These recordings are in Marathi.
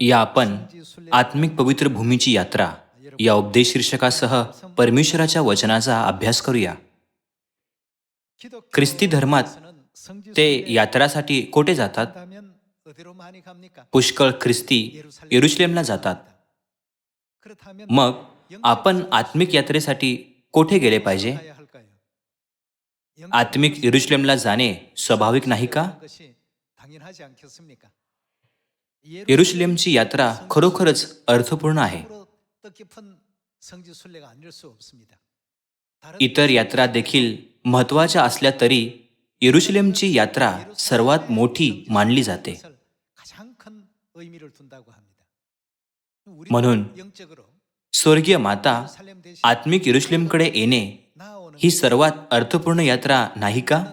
या आपण आत्मिक पवित्र भूमीची यात्रा या उपदेश शीर्षकासह परमेश्वराच्या वचनाचा अभ्यास करूया. ख्रिस्ती धर्मात ते यात्रासाठी कोठे जातात? पुष्कळ ख्रिस्ती येरुश्लेमला जातात. मग आपण आत्मिक यात्रेसाठी कोठे गेले पाहिजे? आत्मिक येरुशलेमला जाणे स्वाभाविक नाही का? येरुशलेमची यात्रा खरोखरच अर्थपूर्ण आहे. इतर यात्रा देखील महत्त्वाच्या असल्या तरी येरुशलेमची यात्रा सर्वात मोठी मानली जाते म्हणून स्वर्गीय माता आत्मिक येरुशलेमकडे येणे ही सर्वात अर्थपूर्ण यात्रा नाही का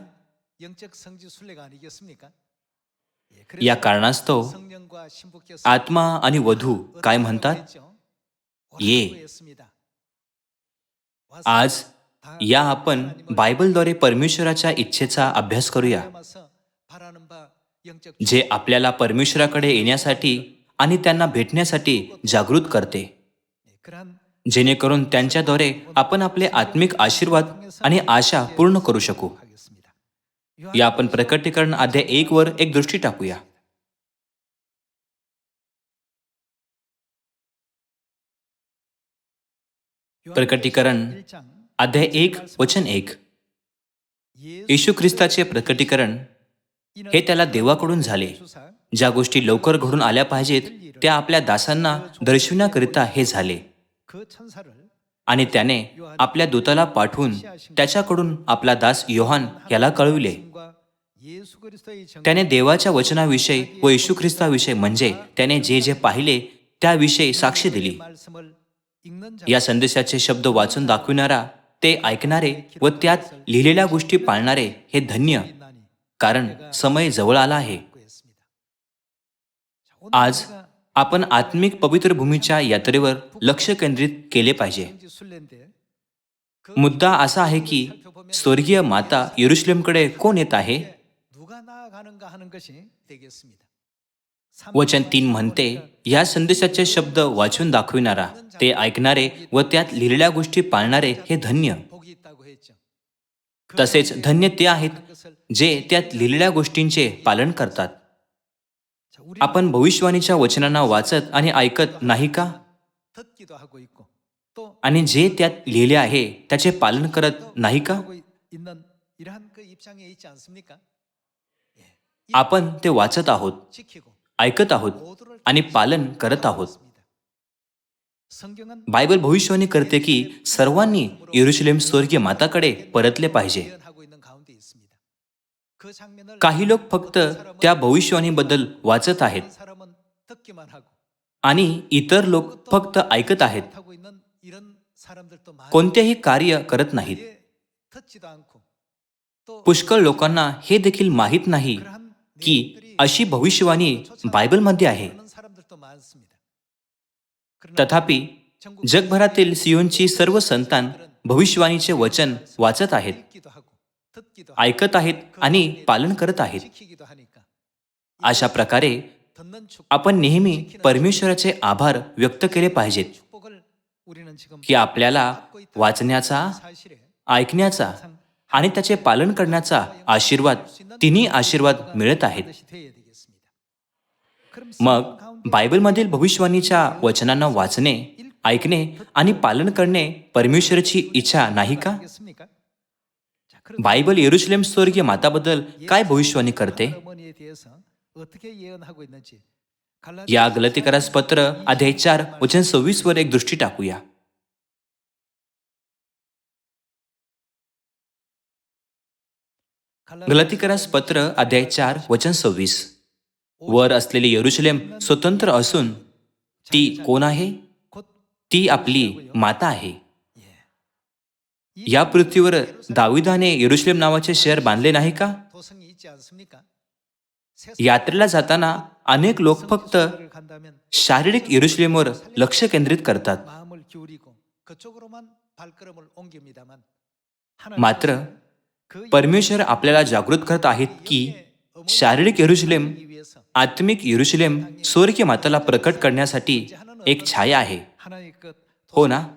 या कारणास्तव आत्मा आणि वधू काय म्हणतात? ये. आज या आपण बायबलद्वारे परमेश्वराच्या इच्छेचा अभ्यास करूया जे आपल्याला परमेश्वराकडे येण्यासाठी आणि त्यांना भेटण्यासाठी जागृत करते. जेणेकरून त्यांच्याद्वारे आपण आपले आत्मिक आशीर्वाद आणि आशा पूर्ण करू शकू. या आपण प्रकटीकरण अध्याय एक वर एक दृष्टी टाकूया. प्रकटीकरण अध्याय एक वचन एक. येशू ख्रिस्ताचे प्रकटीकरण हे त्याला देवाकडून झाले. ज्या गोष्टी लवकर घडून आल्या पाहिजेत त्या आपल्या दासांना दर्शविण्याकरिता हे झाले. आणि त्याने आपल्या दूताला पाठवून त्याच्याकडून आपला दास योहान याला कळविले. त्याने देवाच्या वचनाविषयी व येशू ख्रिस्ताविषयी म्हणजे त्याने जे जे पाहिले त्याविषयी साक्षी दिली. या संदेशाचे शब्द वाचून दाखविणारा ते ऐकणारे व त्यात लिहिलेल्या गोष्टी पाळणारे हे धन्य कारण समय जवळ आला आहे. आज आपण आत्मिक पवित्र भूमीच्या यात्रेवर लक्ष केंद्रित केले पाहिजे. मुद्दा असा आहे की स्वर्गीय माता युरुश्लेमकडे कोण येत आहे? वचन तीन म्हणते या संदेशाचे शब्द वाचून दाखविणारा ते ऐकणारे व त्यात लिहिलेल्या गोष्टी पाळणारे हे धन्य. तसेच धन्य ते आहेत जे त्यात लिहिलेल्या गोष्टींचे पालन करतात. आपण भविष्यवाणीच्या वचनांना वाचत आणि ऐकत नाही का? आणि जे त्यात लिहिले आहे त्याचे पालन करत नाही का? आपण ते वाचत आहोत ऐकत आहोत आणि पालन करत आहोत. बायबल भविष्यवाणी करते की सर्वांनी येरुशलेम स्वर्गीय माताकडे परतले पाहिजे. काही लोक फक्त त्या भविष्यवाणीबद्दल वाचत आहेत. आणि इतर लोक फक्त ऐकत आहेत. कोणतेही कार्य करत नाहीत. पुष्कळ लोकांना हे देखील माहीत नाही की अशी भविष्यवाणी बायबलमध्ये आहे. तथापि जगभरातील सियोनची सर्व संतान भविष्यवाणीचे वचन वाचत आहेत. ऐकत आहेत आणि पालन करत आहेत. अशा प्रकारे आपण नेहमी परमेश्वराचे आभार व्यक्त केले पाहिजेत की आपल्याला वाचण्याचा ऐकण्याचा आणि त्याचे पालन करण्याचा आशीर्वाद तिन्ही आशीर्वाद मिळत आहेत. मग बायबलमधील भविष्यवाणीच्या वचनांना वाचणे ऐकणे आणि पालन करणे परमेश्वराची इच्छा नाही का? बायबल येरुशलेम स्वर्गीय माताबद्दल काय भविष्यवाणी करते? या गलतीकरास पत्र अध्याय चार वचन सव्वीस वर एक दृष्टी टाकूया. गलतीकरास पत्र अध्याय चार वचन सव्वीस. वर असलेली येरुशलेम स्वतंत्र असून ती कोण आहे? ती आपली माता आहे. या पृथ्वीवर दाविदाने येरुश्लेम नावाचे शहर बांधले नाही का? यात्रेला जाताना अनेक लोक फक्त शारीरिक येरुश्लेमवर लक्ष केंद्रित करतात. मात्र परमेश्वर आपल्याला जागृत करत आहेत की शारीरिक येरुश्लेम आत्मिक येरुश्लेम स्वर्गीय माताला प्रकट करण्यासाठी एक छाया आहे. हो ना?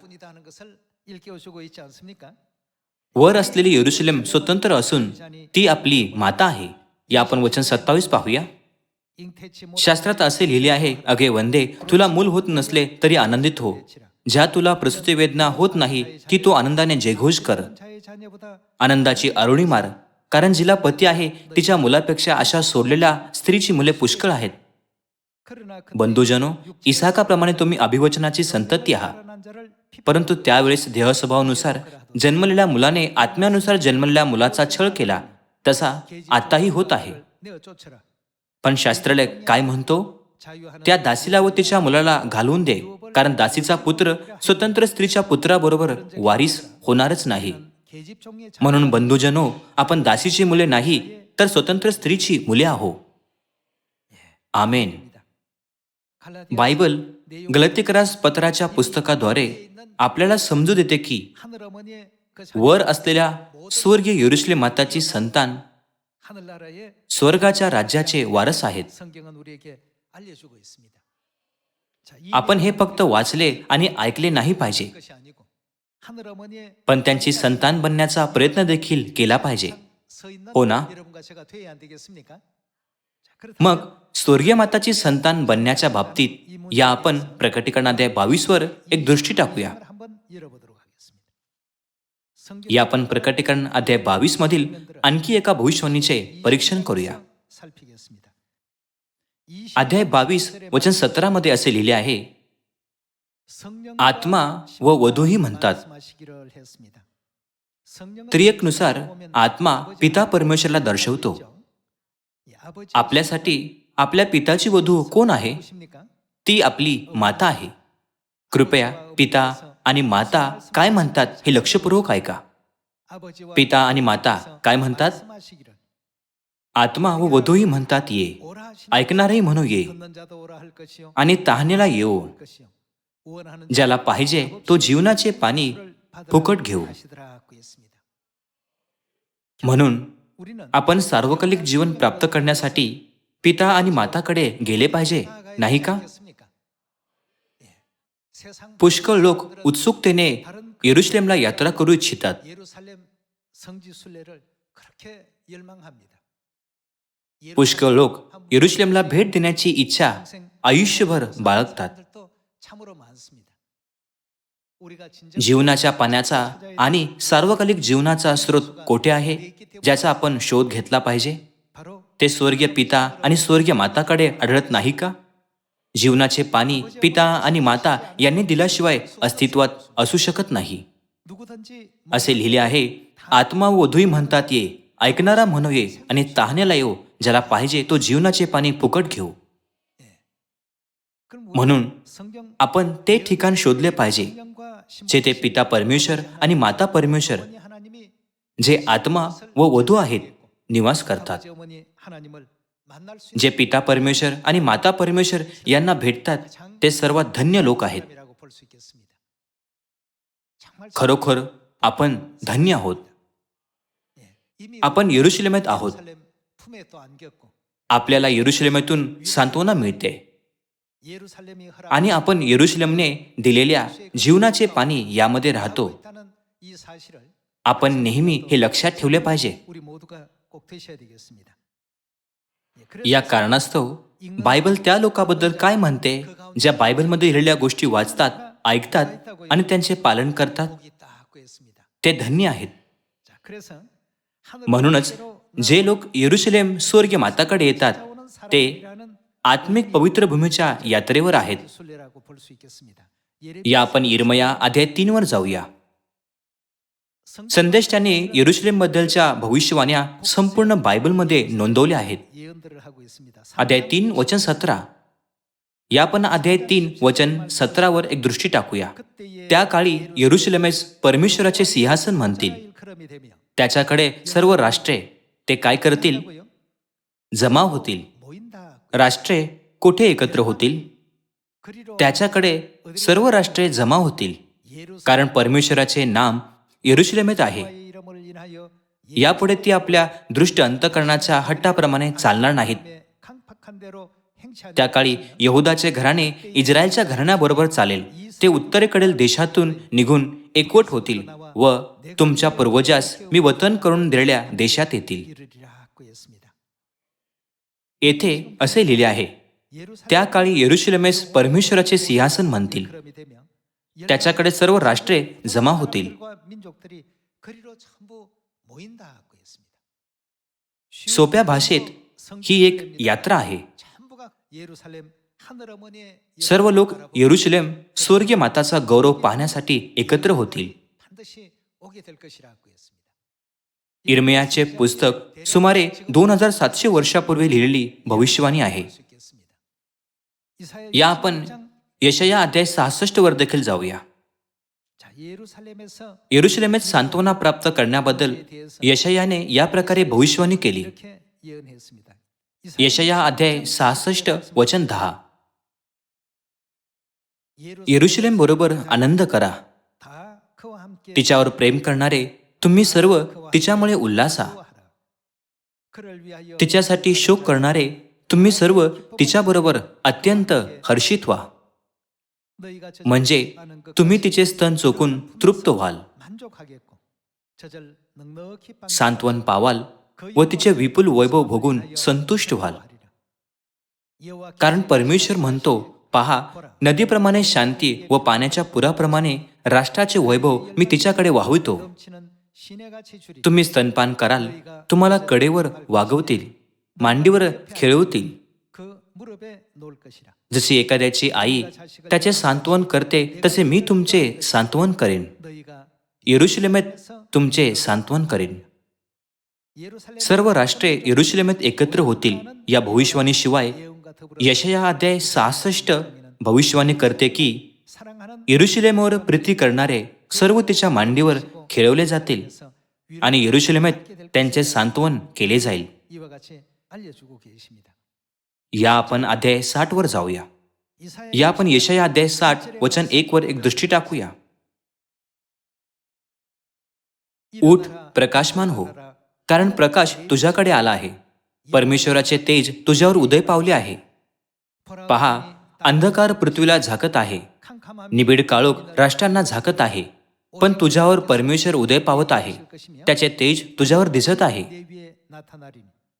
वर असलेली यरुशलेम स्वतंत्र असून ती आपली माता आहे. या आपण वचन सत्तावीस पाहूया. शास्त्रात असे लिहिले आहे अगे वंदे तुला मूल होत नसले तरी आनंदित हो. ज्या तुला प्रसूती वेदना होत नाही ती तो आनंदाने जयघोष कर. आनंदाची अरुणी मार. कारण जिला पती आहे तिच्या मुलापेक्षा अशा सोडलेल्या स्त्रीची मुले पुष्कळ आहेत. बंधुजनो इसाकाप्रमाणे तुम्ही अभिवचनाची संतती आहात. परंतु त्यावेळेस देहस्वभावानुसार जन्मलेल्या मुलाने आत्म्यानुसार जन्मलेल्या मुलाचा छळ केला. तसा आताही होत आहे. पण शास्त्रालय काय म्हणतो? त्या दासीला व तिच्या मुलाला घालवून दे कारण दासीचा पुत्र स्वतंत्र स्त्रीच्या पुत्राबरोबर वारीस होणारच नाही. म्हणून बंधुजनो आपण दासीची मुले नाही तर स्वतंत्र स्त्रीची मुले आहो. आमेन. बायबल गलतीकरास पत्राच्या पुस्तकाद्वारे आपल्याला समजू देते की वर असलेल्या स्वर्गीय युरुश्ले माताची संतान स्वर्गाच्या राज्याचे वारस आहेत. आपण हे फक्त वाचले आणि ऐकले नाही पाहिजे. पण त्यांची संतान बनण्याचा प्रयत्न देखील केला पाहिजे. हो ना? मग स्वर्गीय माताची संतान बनण्याच्या बाबतीत या आपण प्रकटीकरणाध्याय बावीसवर एक दृष्टी टाकूया. या आपण प्रकटीकरण अध्याय बावीस मधील आणखी एका भविष्यवाणीचे परीक्षण करूया. अध्याय बावीस वचन सतरा मध्ये असे लिहिले आहे आत्मा व वधूही म्हणतात. त्रियकनुसार आत्मा पिता परमेश्वरला दर्शवतो. आपल्यासाठी आपल्या पिताची वधू कोण आहे? ती आपली माता आहे. कृपया पिता आणि माता काय म्हणतात हे लक्षपूर्वक ऐका. पिता आणि माता काय म्हणतात? आत्मा व वधूही म्हणतात ये. ऐकणारही म्हणू ये. आणि तहानेला येऊ ज्याला पाहिजे तो जीवनाचे पाणी फुकट घेऊ म्हणून आपण सार्वकालिक जीवन प्राप्त करण्यासाठी पिता आणि माताकडे गेले पाहिजे नाही का? पुष्कळ लोक उत्सुकतेने येरुशलेमला यात्रा करू इच्छितात. पुष्कळ लोक येरुशलेमला भेट देण्याची इच्छा आयुष्यभर बाळगतात. जीवनाच्या पाण्याचा आणि सार्वकालिक जीवनाचा स्रोत कोठे आहे ज्याचा आपण शोध घेतला पाहिजे? ते स्वर्गीय पिता आणि स्वर्गीय माताकडे आढळत नाही का? जीवनाचे पाणी पिता आणि माता यांनी दिल्याशिवाय अस्तित्वात असू शकत नाही. असे लिहिले आहे आत्मा वधुई वधूही म्हणतात ये ऐकणारा म्हणू ये आणि तहानेला येऊ ज्याला पाहिजे तो जीवनाचे पाणी फुकट घेऊ. म्हणून आपण ते ठिकाण शोधले पाहिजे जेथे पिता परमेश्वर आणि माता परमेश्वर जे आत्मा व वधू आहेत निवास करतात. जे पिता परमेश्वर आणि माता परमेश्वर यांना भेटतात ते सर्वात धन्य लोक आहेत. खरोखर आपण धन्य आहोत. आपण येरुशलेमेत आहोत आपल्याला येरुशलेमेतून सांत्वना मिळते. आणि आपण येरुशलेमने दिलेल्या जीवनाचे पाणी यामध्ये राहतो. आपण नेहमी हे लक्षात ठेवले पाहिजे. या कारणास्तव बायबल त्या लोकांबद्दल काय म्हणते ज्या बायबलमध्ये लिहिलेल्या गोष्टी वाचतात ऐकतात आणि त्यांचे पालन करतात ते धन्य आहेत म्हणूनच जे लोक येरुशलेम स्वर्गीय माताकडे येतात ते आत्मिक पवित्र भूमीच्या यात्रेवर आहेत या आपण इरमया अध्याय तीन वर जाऊया संदेश त्याने येरुशलेम बद्दलच्या भविष्यवाण्या संपूर्ण बायबलमध्ये नोंदवल्या आहेत. अध्याय तीन वचन सतरा. या पण अध्याय तीन वचन सतरावर एक दृष्टी टाकूया. त्या काळी येरुशलेमेस परमेश्वराचे सिंहासन म्हणतील. त्याच्याकडे सर्व राष्ट्रे ते काय करतील? जमा होतील. राष्ट्रे कुठे एकत्र होतील? त्याच्याकडे सर्व राष्ट्रे जमा होतील. कारण परमेश्वराचे नाम येरुशलेमेत आहे. यापुढे ती आपल्या दृष्ट अंतकरणाच्या हट्टाप्रमाणे चालणार नाहीत. त्या काळी यहुदाचे घराणे इस्रायलच्या घराण्याबरोबर चालेल. ते उत्तरेकडील देशातून निघून एकवट होतील व तुमच्या पूर्वजास मी वतन करून दिलेल्या देशात येतील. येथे असे लिहिले आहे त्या काळी येरुशलेमेस परमेश्वराचे सिंहासन म्हणतील. त्याच्याकडे सर्व राष्ट्रे जमा होतील. सोप्या भाषेत ही एक यात्रा आहे सर्व लोक येरुशलेम स्वर्गीय माताचा गौरव पाहण्यासाठी एकत्र होतील. इर्मियाचे पुस्तक सुमारे दोन हजार सातशे वर्षापूर्वी लिहिलेली भविष्यवाणी आहे. या आपण यशया अध्याय सहासष्ट वर देखील जाऊया. येरुशलेमेत सांत्वना प्राप्त करण्याबद्दल यशयाने या प्रकारे भविष्यवाणी केली. यशया अध्याय सहासष्ट वचन दहा. येरुशलेम बरोबर आनंद करा. तिच्यावर प्रेम करणारे तुम्ही सर्व तिच्यामुळे उल्हासा. तिच्यासाठी शोक करणारे तुम्ही सर्व तिच्याबरोबर अत्यंत हर्षित व्हा. म्हणजे तुम्ही तिचे स्तन चोकून तृप्त व्हाल. सांत्वन पावाल व तिचे विपुल वैभव भोगून संतुष्ट व्हाल. कारण परमेश्वर म्हणतो पहा नदीप्रमाणे शांती व पाण्याच्या पुराप्रमाणे राष्ट्राचे वैभव मी तिच्याकडे वाहवितो तुम्ही स्तनपान कराल तुम्हाला कडेवर वागवतील मांडीवर खेळवतील. जशी एखाद्याची आई त्याचे सांत्वन करते तसे मी तुमचे सांत्वन करेन. येरुशलेमेत तुमचे सांत्वन करेन. सर्व राष्ट्रे येरुशलेमेत एकत्र होतील. या भविष्यवाणीशिवाय यशया अध्याय सहासष्ट भविष्यवाणी करते की येरुशलेमावर प्रीती करणारे सर्व तिच्या मांडीवर खेळवले जातील आणि येरुशलेमेत त्यांचे सांत्वन केले जाईल. या आपण अध्याय साठ वर जाऊया. या आपण यशया अध्याय साठ वचन एक वर एक दृष्टी टाकूया. उठ प्रकाशमान हो कारण प्रकाश तुझ्याकडे आला आहे. परमेश्वराचे तेज तुझ्यावर उदय पावले आहे. पहा अंधकार पृथ्वीला झाकत आहे. निबिड काळोख राष्ट्रांना झाकत आहे. पण तुझ्यावर परमेश्वर उदय पावत आहे. त्याचे तेज तुझ्यावर दिसत आहे.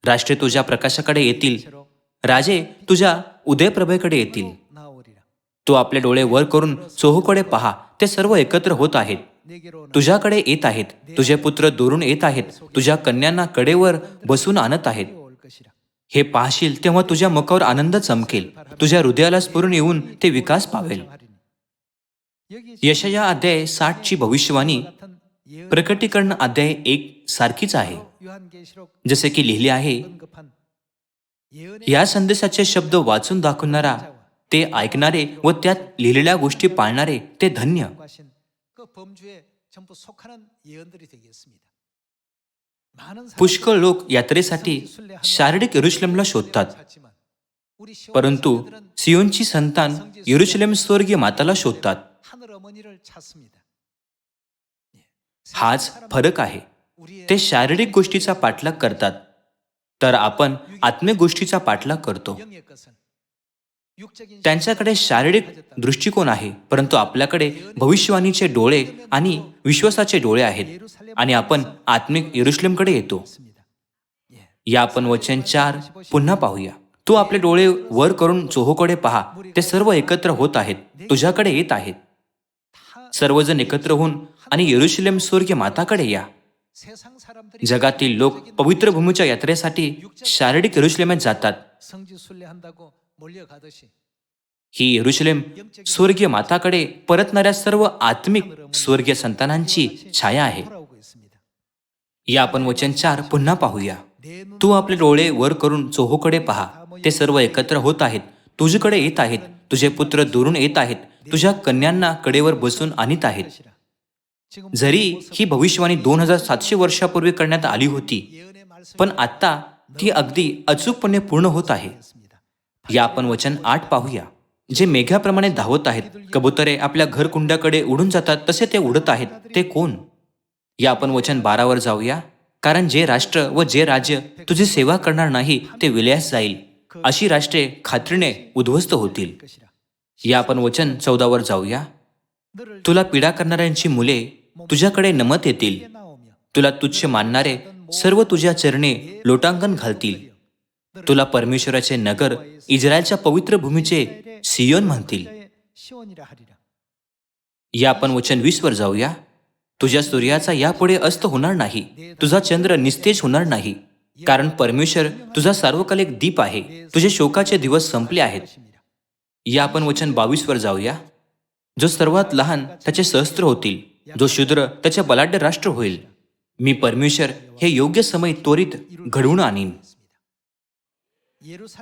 राष्ट्रे तुझ्या प्रकाशाकडे येतील. राजे तुझ्या उदयप्रभेकडे येतील. तू आपले डोळे वर करून चोहूकडे पहा. ते सर्व एकत्र होत आहेत. तुझ्याकडे येत आहेत. तुझे पुत्र दुरून येत आहेत. तुझ्या कन्यांना कडेवर बसून आणत आहेत. हे पाहशील तेव्हा तुझ्या मुखावर आनंद चमकेल. तुझ्या हृदयाला स्फुरून येऊन ते विकास पावेल. यशया अध्याय साठ ची भविष्यवाणी प्रकटीकरण अध्याय एक सारखीच आहे. जसे की लिहिले आहे या संदेशाचे शब्द वाचून दाखवणारा ते ऐकणारे व त्यात लिहिलेल्या गोष्टी पाळणारे ते धन्य. पुष्कळ लोक यात्रेसाठी शारीरिक येरुशलेमला शोधतात. परंतु सियोनची संतान येरुशलेम स्वर्गीय माताला शोधतात. हाच फरक आहे. ते शारीरिक गोष्टीचा पाठलाग करतात. तर आपण आत्मिक गोष्टीचा पाठलाग करतो. त्यांच्याकडे शारीरिक दृष्टिकोन आहे परंतु आपल्याकडे भविष्यवाणीचे डोळे आणि विश्वासाचे डोळे आहेत आणि आपण आत्मिक येरुशलेमकडे येतो. या आपण वचन चार पुन्हा पाहूया. तू आपले डोळे वर करून चोहोकडे पहा. ते सर्व एकत्र होत आहेत. तुझ्याकडे येत आहेत. सर्वजण एकत्र होऊन आणि येरुशलेम स्वर्गीय माताकडे या. जगातील लोक पवित्र भूमीच्या यात्रेसाठी शारीरिक येरुशलेमात जातात. ही येरुशलेम स्वर्गीय माताकडे परतणाऱ्या सर्व आत्मिक स्वर्गीय संतानांची छाया आहे. या आपण वचन चार पुन्हा पाहूया. तू आपले डोळे वर करून चोहोकडे पहा. ते सर्व एकत्र होत आहेत. तुझ्याकडे येत आहेत. तुझे पुत्र दुरून येत आहेत. तुझ्या कन्यांना कडेवर बसून आणीत आहेत. जरी ही भविष्यवाणी दोन हजार सातशे वर्षापूर्वी करण्यात आली होती पण आता ती अगदी अचूकपणे पूर्ण होत आहे. या आपण वचन आठ पाहूया. जे मेघाप्रमाणे धावत आहेत कबुतरे आपल्या घरकुंड्याकडे उडून जातात तसे ते उडत आहेत. ते कोण? या आपण वचन बारावर जाऊया. कारण जे राष्ट्र व जे राज्य तुझी सेवा करणार नाही ते विलयास जाईल. अशी राष्ट्रे खात्रीने उद्ध्वस्त होतील. या आपण वचन चौदावर जाऊया. तुला पीडा करणाऱ्यांची मुले तुझ्याकडे नमत येतील. तुला तुच्छ मानणारे सर्व तुझ्या चरणे लोटांकन घालतील. तुला परमेश्वराचे नगर इस्रायलच्या पवित्र भूमीचे सियोन म्हणतील. या आपण वचन वीस वर जाऊया. तुझ्या सूर्याचा यापुढे अस्त होणार नाही. तुझा चंद्र निस्तेज होणार नाही. कारण परमेश्वर तुझा सार्वकालिक दीप आहे. तुझे शोकाचे दिवस संपले आहेत. या आपण वचन बावीस वर जाऊया. जो सर्वात लहान त्याचे सहस्त्र होतील. जो शूद्र त्याचे बलाढ्य राष्ट्र होईल. मी परमेश्वर हे योग्य समय त्वरित घडवून आणीन.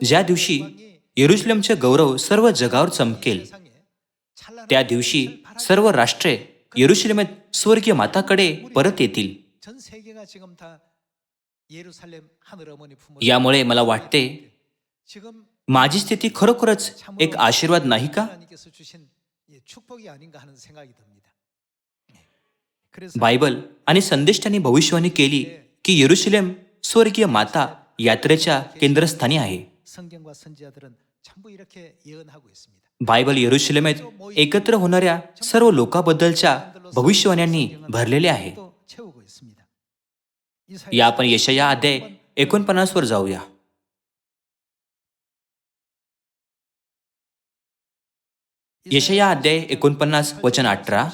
ज्या दिवशी येरुशलेमचे गौरव सर्व जगावर चमकेल त्या दिवशी सर्व राष्ट्रे येरुशलेमेत स्वर्गीय माताकडे परत येतील. यामुळे मला वाटते माझी स्थिती खरोखरच एक आशीर्वाद नाही का? बायबल आणि संदेश त्यांनी भविष्यवाणी केली की येरुशलेम स्वर्गीय माता यात्रेच्या केंद्रस्थानी आहे. बायबल येरुशलेमेत एकत्र होणाऱ्या सर्व लोकांबद्दलच्या भविष्यवाण्यांनी भरलेले आहे. या आपण यशया अध्याय एकोणपन्नास वर जाऊया. यशया अध्याय एकोणपन्नास वचन अठरा.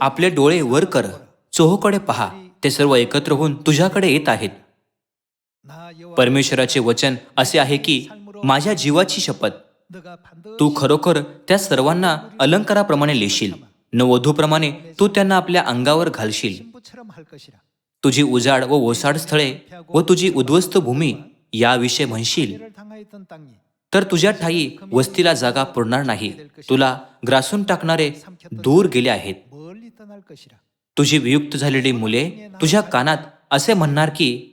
आपले डोळे वर कर. चोहोकडे पहा. ते सर्व एकत्र होऊन तुझ्याकडे येत आहेत. परमेश्वराचे वचन असे आहे की माझ्या जीवाची शपथ. तू खरोखर त्या सर्वांना अलंकाराप्रमाणे लिहिशील नवधूप्रमाणे तू त्यांना आपल्या अंगावर घालशील. तुझी उजाड व ओसाड स्थळे व तुझी उद्ध्वस्त भूमी याविषयी म्हणशील. तर तुझ्या ठाई वस्तीला जागा पुरणार नाही. तुला ग्रासून टाकणारे दूर गेले आहेत. तुझी वियुक्त झालेली मुले तुझ्या कानात असे म्हणणार की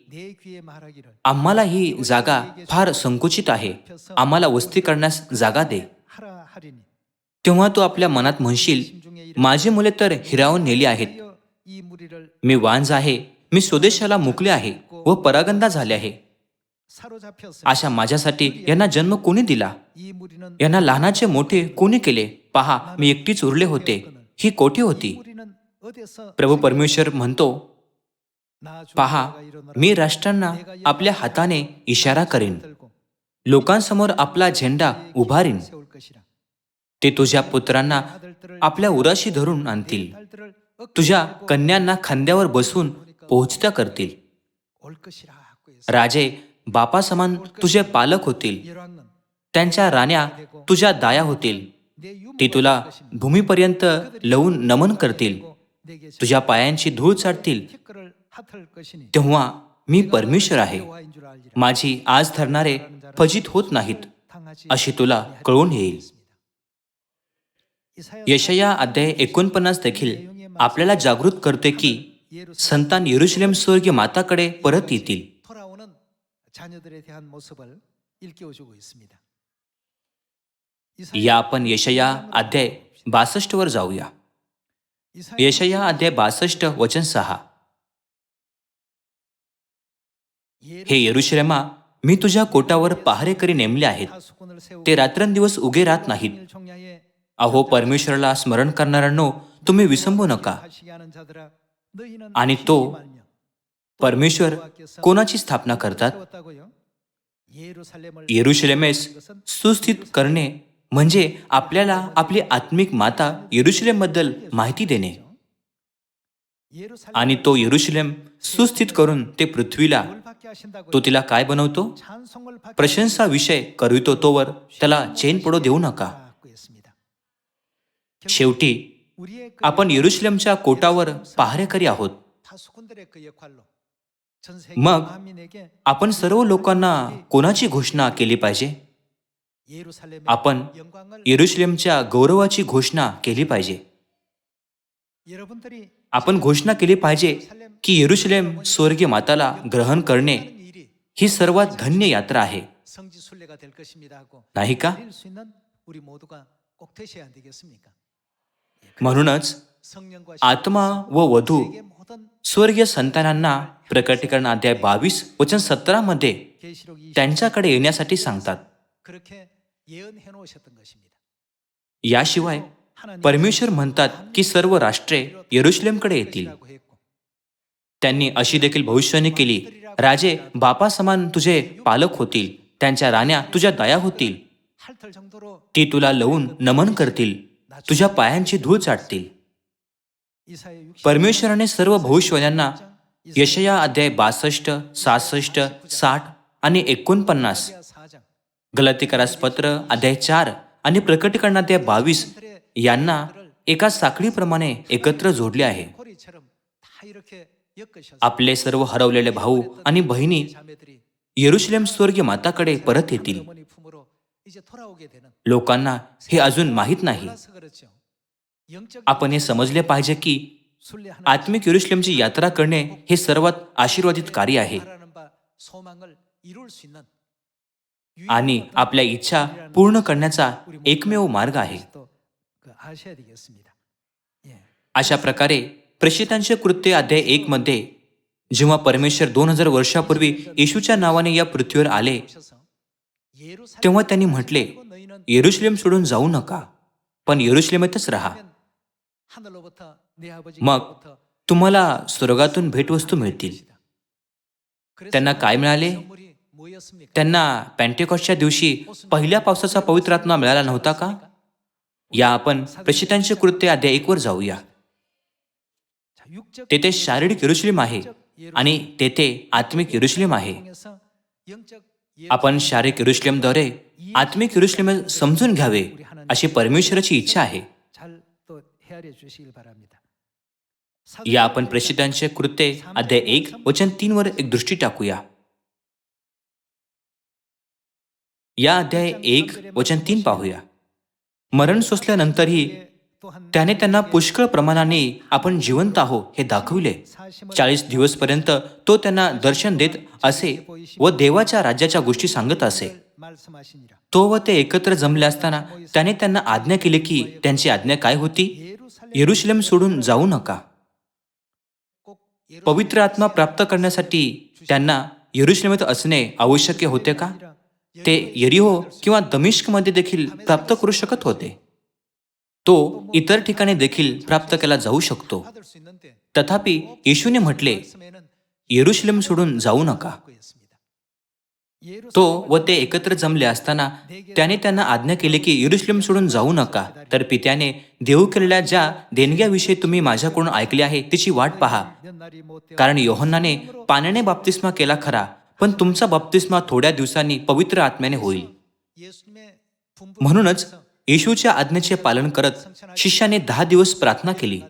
आम्हाला ही जागा फार संकुचित आहे. आम्हाला वस्ती करण्यास जागा दे. तेव्हा तू आपल्या मनात म्हणशील माझी मुले तर हिरावून नेली आहेत. मी वांज आहे. मी स्वदेशाला मुकले आहे व परागंदा झाले आहे. अशा माझ्यासाठी यांना जन्म कोणी दिला? यांना लहानाचे मोठे कोणी केले? पहा मी एकटीच उरले होते. ही कोठी होती. प्रभू परमेश्वर म्हणतो पहा मी राष्ट्रांना आपल्या हाताने इशारा करेन. लोकांसमोर आपला झेंडा उभारीन. ते तुझ्या पुत्रांना आपल्या उराशी धरून आणतील. तुझ्या कन्यांना खांद्यावर बसून पोहोचत्या करतील. राजे बापा समान तुझे पालक होतील. त्यांच्या राण्या तुझ्या दाया होतील. ते तुला भूमीपर्यंत लवून नमन करतील. तुझ्या पायांची धूळ चाडतील. तेव्हा मी परमेश्वर आहे. माझी आज ठरणारे फजित होत नाहीत अशी तुला कळून येईल. यशया अध्याय एकोणपन्नास देखील आपल्याला जागृत करते की संतान येरुशलेम स्वर्गीय माताकडे परत येतील. या आपण यशया अध्याय बासष्ट वर जाऊया. यशया अध्याय बासष्ट वचन सहा. हे यरुश्रेमा मी तुझ्या कोटावर पहारेकरी नेमले आहेत. ते रात्रंदिवस उगे राहत नाहीत. अहो परमेश्वराला स्मरण करणाऱ्यांनो तुम्ही विसंबू नका. आणि तो परमेश्वर कोणाची स्थापना करतात? येरुशलेमेस सुस्थित करणे म्हणजे आपल्याला आपली आत्मिक माता येरुशलेमबद्दल माहिती देणे. आणि तो येरुशलेम सुस्थित करून ते पृथ्वीला तो तिला काय बनवतो? प्रशंसा विषय करवितो तोवर त्याला चैन पडो देऊ नका. शेवटी आपण येरुशलेमच्या कोटावर पहारेकरी आहोत. मग आपण सर्व लोकांना कोणाची घोषणा केली पाहिजे? आपण येरुशलेमच्या गौरवाची घोषणा केली पाहिजे. आपण घोषणा केली पाहिजे की येरुशलेम स्वर्गीय माताला ग्रहण करणे ही सर्वात धन्य यात्रा आहे. नाही का? म्हणूनच आत्मा व वधू स्वर्गीय संतानांना प्रकटीकरण अध्याय बावीस वचन सतरा मध्ये त्यांच्याकडे येण्यासाठी सांगतात. याशिवाय परमेश्वर म्हणतात की सर्व राष्ट्रे येरुश्लेमकडे येतील. त्यांनी अशी देखील भविष्यवाणी केली. राजे बापा समान तुझे पालक होतील. त्यांच्या राण्या तुझ्या दया होतील. ती तुला लवून नमन करतील. तुझ्या पायांची धूळ चाटतील. परमेश्वराने सर्व भविष्यवाण्यांना यशया अध्याय बासष्ट सासष्ट साठ आणि एकोणपन्नास गलती पत्र अध्याय चार आणि प्रकटीकरणात बावीस यांना एका साखळीप्रमाणे एकत्र जोडले आहे. आपले सर्व हरवलेले भाऊ आणि बहिणी येरुशलेम स्वर्गीय माताकडे परत येतील. लोकांना हे अजून माहीत नाही. आपण हे समजले पाहिजे की आत्मिक युरुशलेमची यात्रा करणे हे सर्वात आशीर्वादित कार्य आहे. आणि आपल्या इच्छा पूर्ण करण्याचा एकमेव मार्ग आहे. अशा प्रकारे प्रेषितांचे कृत्य अध्याय एक मध्ये जेव्हा परमेश्वर दोन हजार वर्षापूर्वी येशूच्या नावाने या पृथ्वीवर आले तेव्हा त्यांनी म्हटले येरुश्लेम सोडून जाऊ नका पण येरुश्लेमेतच राहा. मग तुम्हाला स्वर्गातून भेटवस्तू मिळतील. त्यांना काय मिळाले? त्यांना पॅन्टेकॉसच्या दिवशी पहिल्या पावसाचा पवित्र आत्मा मिळाला नव्हता का? या आपण प्रशितांचे कृत्य अध्याय एकवर जाऊया. तेथे शारीरिक युरुश्लिम आहे आणि तेथे आत्मिक युरुश्लिम आहे. आपण शारीरिक युरुश्लिमद्वारे आत्मिक युरुश्लिम समजून घ्यावे अशी परमेश्वराची इच्छा आहे. या आपण प्रशितांचे कृत्य अध्याय एक वचन तीन वर एक दृष्टी टाकूया. या अध्याय एक वचन तीन पाहूया. मरण सोसल्यानंतरही त्याने त्यांना पुष्कळ प्रमाणाने आपण जिवंत आहो हे दाखविले. चाळीस दिवसपर्यंत तो त्यांना दर्शन देत असे व देवाच्या राज्याच्या गोष्टी सांगत असे. तो व ते एकत्र जमले असताना त्याने त्यांना आज्ञा केली की त्यांची आज्ञा काय होती? येरुशलेम सोडून जाऊ नका. पवित्र आत्मा प्राप्त करण्यासाठी त्यांना येरुशलेमेत असणे आवश्यक होते का? ते यरिहो किंवा दमिष्कमध्ये देखील प्राप्त करू शकत होते. तो इतर ठिकाणी देखील प्राप्त केला जाऊ शकतो. तथापि येशूने म्हटले येरुशलेम सोडून जाऊ नका. तो व ते एकत्र जमले असताना त्याने त्यांना आज्ञा केली की येरुशलेम सोडून जाऊ नका. तर पित्याने देऊ केलेल्या ज्या देणग्याविषयी तुम्ही माझ्याकडून ऐकले आहे तिची वाट पहा. कारण योहन्नाने पाण्याने बाप्तिस्मा केला खरा. पण तुमचा बाप्तिस्मा थोड्या दिवसांनी पवित्र आत्म्याने होईल. म्हणूनच येशूच्या आज्ञेचे पालन करत शिष्याने दहा दिवस प्रार्थना केली.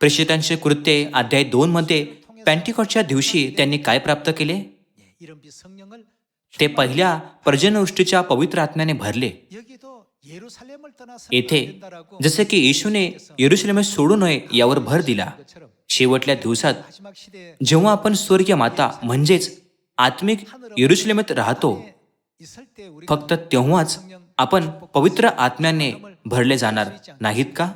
प्रेषितांचे कृत्ये अध्याय दोन मध्ये पॅन्टिकॉटच्या दिवशी त्यांनी काय प्राप्त केले? ते पहिल्या पर्जनवृष्टीच्या पवित्र आत्म्याने भरले. येथे जसे की येशूने येरुशलेमे सोडू नये यावर भर दिला. शेवटल्या दिवसात जेव्हा आपण स्वर्गीय माता म्हणजेच आत्मिक येरुश्लेमेत राहतो फक्त तेव्हाच आपण पवित्र आत्म्याने भरले जाणार नाहीत का?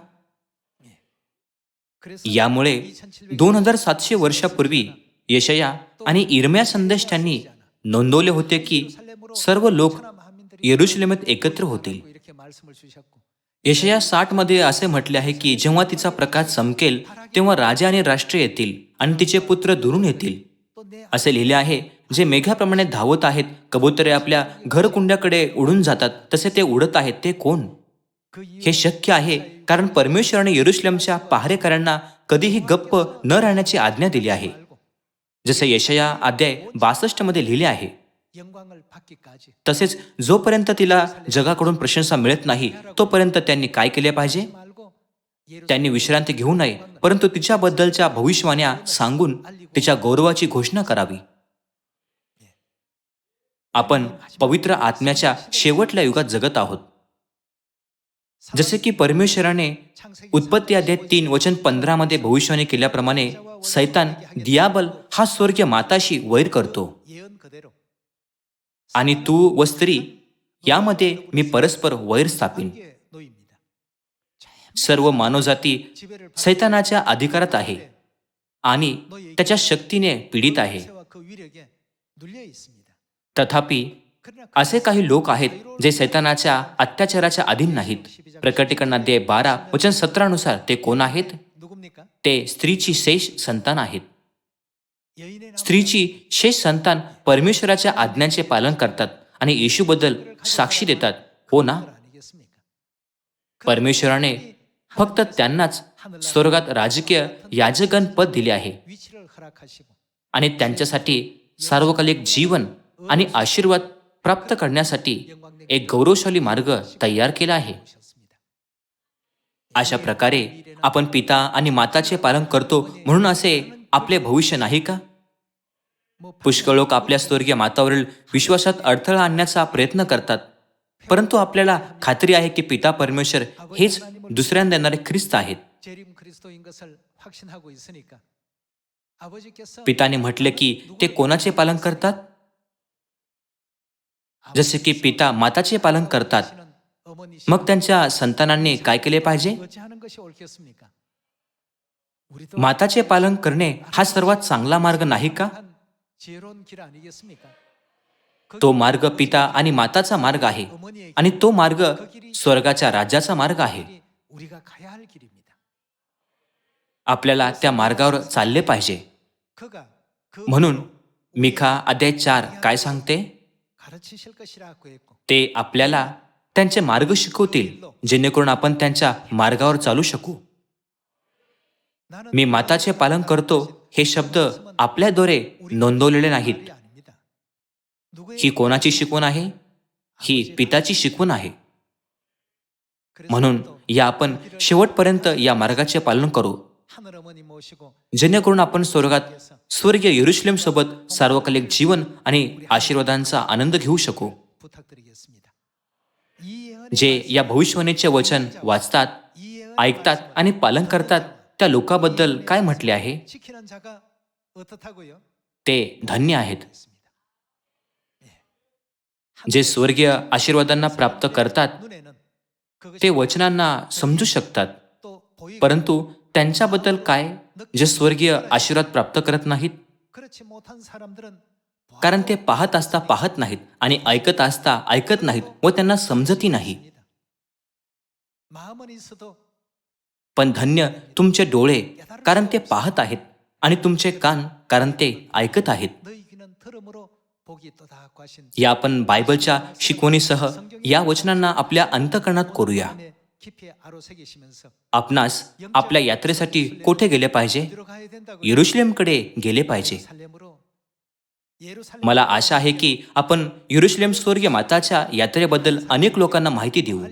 यामुळे दोन हजार सातशे वर्षापूर्वी यशया आणि इरम्या त्यांनी नोंदवले होते की सर्व लोक येरुश्लेमेत एकत्र होतील. यशया साठमध्ये असे म्हटले आहे की जेव्हा तिचा प्रकाश चमकेल तेव्हा राजा आणि राष्ट्र येतील आणि तिचे पुत्र दुरून येतील. असे लिहिले आहे जे मेघाप्रमाणे धावत आहेत कबुतरे आपल्या घरकुंड्याकडे उडून जातात तसे ते उडत आहेत ते कोण? हे शक्य आहे कारण परमेश्वराने येरुश्लमच्या पहारेकरांना कधीही गप्प न राहण्याची आज्ञा दिली आहे. जसे यशया अध्याय बासष्टमध्ये लिहिले आहे. तसेच जोपर्यंत तिला जगाकडून प्रशंसा मिळत नाही तोपर्यंत त्यांनी काय केले पाहिजे? त्यांनी विश्रांती घेऊ नये परंतु तिच्याबद्दलच्या भविष्यवाण्या सांगून तिच्या गौरवाची घोषणा करावी. आपण पवित्र आत्म्याच्या शेवटल्या युगात जगत आहोत. जसे की परमेश्वराने उत्पत्ती अध्याय तीन वचन पंधरामध्ये भविष्यवाणी केल्याप्रमाणे सैतान दियाबल हा स्वर्गीय माताशी वैर करतो. आणि तू व स्त्री यामध्ये मी परस्पर वैर स्थापीन. सर्व मानवजाती सैतानाच्या अधिकारात आहे आणि त्याच्या शक्तीने पीडित आहे. तथापि असे काही लोक आहेत जे सैतानाच्या अत्याचाराच्या अधीन नाहीत. प्रकटीकरणात बारा वचन सतरानुसार ते कोण आहेत? ते स्त्रीची शेष संतान आहेत. स्त्रीची शेष संतान परमेश्वराच्या आज्ञांचे पालन करतात आणि येशूबद्दल साक्षी देतात. हो ना? परमेश्वराने फक्त त्यांनाच स्वर्गात राजकीय याजगन पद दिले आहे. आणि त्यांच्यासाठी सार्वकालिक जीवन आणि आशीर्वाद प्राप्त करण्यासाठी एक गौरवशाली मार्ग तयार केला आहे. अशा प्रकारे आपण पिता आणि माताचे पालन करतो म्हणून असे आपले भविष्य नाही का? पुष्कळ लोक आपल्या स्वर्गीय मातावरील विश्वासात अडथळा आणण्याचा प्रयत्न करतात. परंतु आपल्याला खात्री आहे की पिता परमेश्वर हेच दुसऱ्यांना देणारे ख्रिस्त आहेत. पिताने म्हटले की ते कोणाचे पालन करतात? जसे की पिता माताचे पालन करतात. मग त्यांच्या संतानांनी काय केले पाहिजे? माताचे पालन करणे हा सर्वात चांगला मार्ग नाही का? तो मार्ग पिता आणि माताचा मार्ग आहे आणि तो मार्ग स्वर्गाच्या राज्याचा मार्ग आहे. आपल्याला त्या मार्गावर चालले पाहिजे. म्हणून मिखा अध्याय चार काय सांगते? ते आपल्याला त्यांचे मार्ग शिकवतील जेणेकरून आपण त्यांच्या मार्गावर चालू शकू. मी माताचे पालन करतो हे शब्द आपल्याद्वारे नोंदवलेले नाहीत. ही कोणाची शिकवण आहे? ही पिताची शिकवण आहे. म्हणून या आपण शेवटपर्यंत या मार्गाचे पालन करू. जेणेकरून आपण स्वर्गात स्वर्गीय युरुश्लेम सोबत सार्वकालिक जीवन आणि आशीर्वादांचा आनंद घेऊ शकू. जे या भविष्यवाणीचे वचन वाचतात ऐकतात आणि पालन करतात त्या लोकाबद्दल काय म्हटले आहे? ते धन्य आहेत. जे स्वर्गीय आशीर्वादांना प्राप्त करतात ते वचनांना समजू शकतात. परंतु त्यांच्याबद्दल काय? जे स्वर्गीय आशीर्वाद प्राप्त करत नाहीत? कारण ते पाहत असता पाहत नाहीत आणि ऐकत असता ऐकत नाहीत व त्यांना समजतही नाही. पण धन्य तुमचे डोळे कारण ते पाहत आहेत आणि तुमचे कान कारण ते ऐकत आहेत. या आपण बायबलच्या शिकवणीसह या वचनांना आपल्या अंतकरणात करूया. आपणास आपल्या यात्रेसाठी कोठे गेले पाहिजे? युरुशलेमकडे गेले पाहिजे. मला आशा आहे की आपण युरुशलेम स्वर्गीय माताच्या यात्रेबद्दल अनेक लोकांना माहिती देऊ.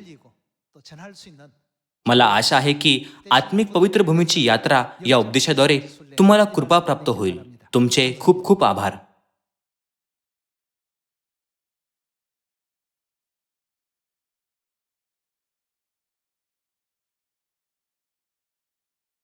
मला आशा आहे की आत्मिक पवित्र भूमीची यात्रा या उपदेशाद्वारे तुम्हाला कृपा प्राप्त होईल. तुमचे खूप खूप आभार.